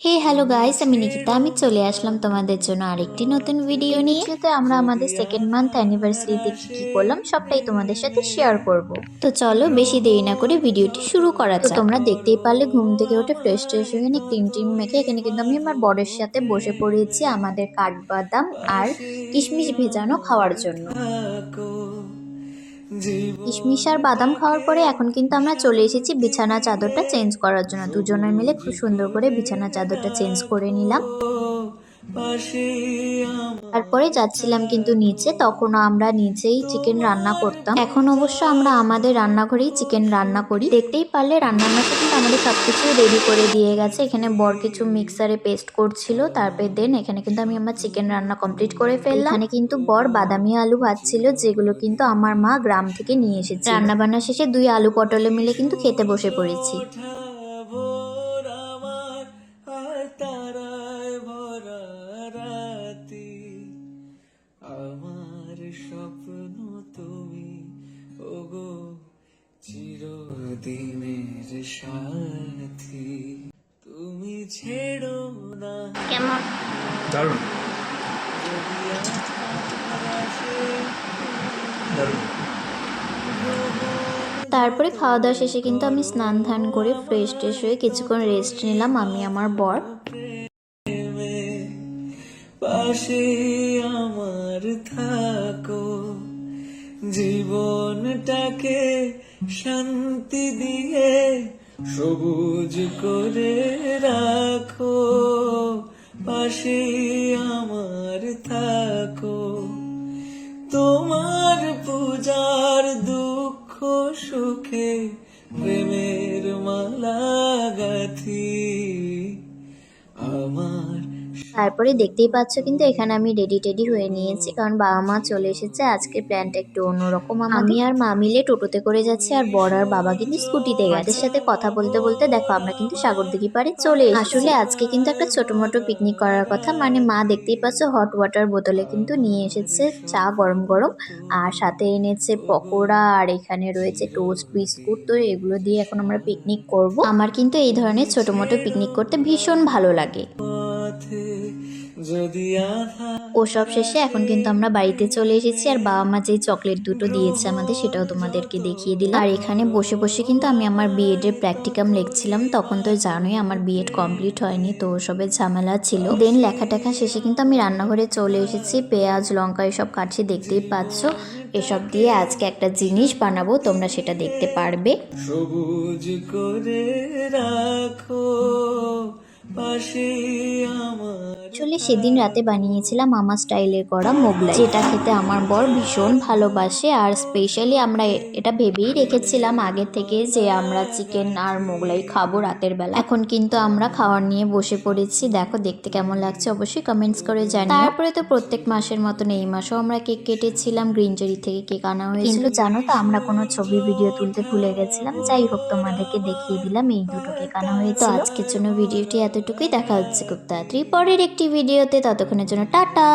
হে hello guys আমি নিকিতা। আমি চলে আসলাম তোমাদের জন্য আরেকটি নতুন ভিডিও নিয়ে। যেতে আমরা আমাদের সেকেন্ড মান্থ অ্যানিভার্সারিতে কি কি করলাম সবটাই তোমাদের সাথে শেয়ার করব। তো চলো বেশি দেরি না করে ভিডিওটি শুরু করা যাক। তোমরা দেখতেই পারলে ঘুম থেকে উঠে ফ্রেশ ট্রেশ হয়ে এখানে ক্রিম টিম মেখে এখানে কিন্তু আমি আমার বরের সাথে বসে পড়েছি আমাদের কাঠবাদাম আর কিশমিশ ভেজানো খাওয়ার জন্য। কিশমিশ আর বাদাম খাওয়ার পরে এখন কিন্তু আমরা চলে এসেছি বিছানা চাদরটা চেঞ্জ করার জন্য। দুজনে মিলে খুব সুন্দর করে বিছানা চাদরটা চেঞ্জ করে নিলাম। তারপরে যাচ্ছিলাম কিন্তু নিচে, তখনও আমরা নিচেই চিকেন রান্না করতাম। এখন অবশ্য আমরা আমাদের রান্নাঘরেই চিকেন রান্না করি। দেখতেই পারলে রান্নার মাসে কিন্তু আমাদের সবকিছু রেডি করে দিয়ে গেছে। এখানে বর কিছু মিক্সারে পেস্ট করছিল, তারপরে দেন এখানে কিন্তু আমি আমার চিকেন রান্না কমপ্লিট করে ফেললাম। এখানে কিন্তু বর বাদামি আলু ভাজছিল, যেগুলো কিন্তু আমার মা গ্রাম থেকে নিয়ে এসেছে। রান্না বান্না শেষে দুই আলু পটলে মিলে কিন্তু খেতে বসে পড়েছি। তুমি ওগো চিরদিনের সাথী। তুমি ছেড়ো না। কেমন দারুণ। তারপরে খাওয়া দাওয়া শেষে কিন্তু আমি স্নান ধান করে ফ্রেশ ট্রেশ হয়ে কিছুক্ষণ রেস্ট নিলাম আমি আমার বর। পাশে আমার থাকো। জীবনটাকে শান্তি দিয়ে সবুজ করে রাখো পাশে আমার থাকো। তোমার পূজার দুঃখ সুখে প্রেমের মালা গাথি আমার তারপরে দেখতেই পাচ্ছ কিন্তু এখানে আমি রেডি টেডি হয়ে নিয়েছি কারণ বাবা মা চলে এসেছে। আজকে প্ল্যানটা একটু অন্যরকম। আমি আর মা মিলে টোটোতে করে যাচ্ছি আর বড় আর বাবা কিন্তু স্কুটিতে গেছে। সাথে কথা বলতে বলতে দেখো আমরা কিন্তু সাগরদিঘি পাড়ে চলে আসলে আজকে কিন্তু একটা ছোট মোটো পিকনিক করার কথা। মানে মা দেখতেই পাচ্ছ হট ওয়াটার বোতলে কিন্তু নিয়ে এসেছে চা গরম গরম। আর সাথে এনেছে পকোড়া আর এখানে রয়েছে টোস্ট বিস্কুট তো এগুলো দিয়ে এখন আমরা পিকনিক করব। আমার কিন্তু এই ধরনের ছোট মোটো পিকনিক করতে ভীষণ ভালো লাগে। ওসব শেষে এখন কিন্তু আমরা বাড়িতে চলে এসেছি আর বাবা মা যেই চকলেট দুটো দিয়েছে আমাদের সেটাও তোমাদেরকে দেখিয়ে দিলাম। আর এখানে বসে বসে কিন্তু আমি আমার বিএড এর প্র্যাকটিকাম লিখছিলাম তখন তো জানোই আমার বিএড কমপ্লিট হয়নি তো ওসবের ঝামেলা ছিল। দেন লেখা টেখা শেষে কিন্তু আমি রান্নাঘরে চলে এসেছি পেঁয়াজ লঙ্কা এসব কাটছি দেখতেই পাচ্ছ। এসব দিয়ে আজকে একটা জিনিস বানাবো তোমরা সেটা দেখতে পারবে। সবুজ করে রাখো পাশে আমার আসলে সেদিন রাতে বানিয়েছিলাম আমার স্টাইলের করা মোগলাই যেটা খেতে আমার বর ভীষণ ভালোবাসে আর স্পেশালি আমরা এটা ভেবেই রেখেছিলাম আগে থেকে যে আমরা চিকেন আর মোগলাই খাব রাতের বেলা। এখন কিন্তু আমরা খাওয়ার নিয়ে বসে পড়েছি দেখো দেখতে কেমন লাগছে অবশ্যই কমেন্টস করে জানি তারপরে তো প্রত্যেক মাসের মতন এই মাসেও আমরা কেক কেটেছিলাম গ্রিন চেরি থেকে কেক আনা হয়েছিল। জানো তো আমরা কোনো ছবি ভিডিও তুলতে ভুলে গেছিলাম যাই হোক তোমাদেরকে দেখিয়ে দিলাম এই দুটো কেক আনা হয়েছে আজকের জন্য ভিডিওটি এতটুকুই দেখা হচ্ছে খুব তাড়াতাড়ি। পরের একটি ভিডিওতে ততক্ষণের জন্য টাটা।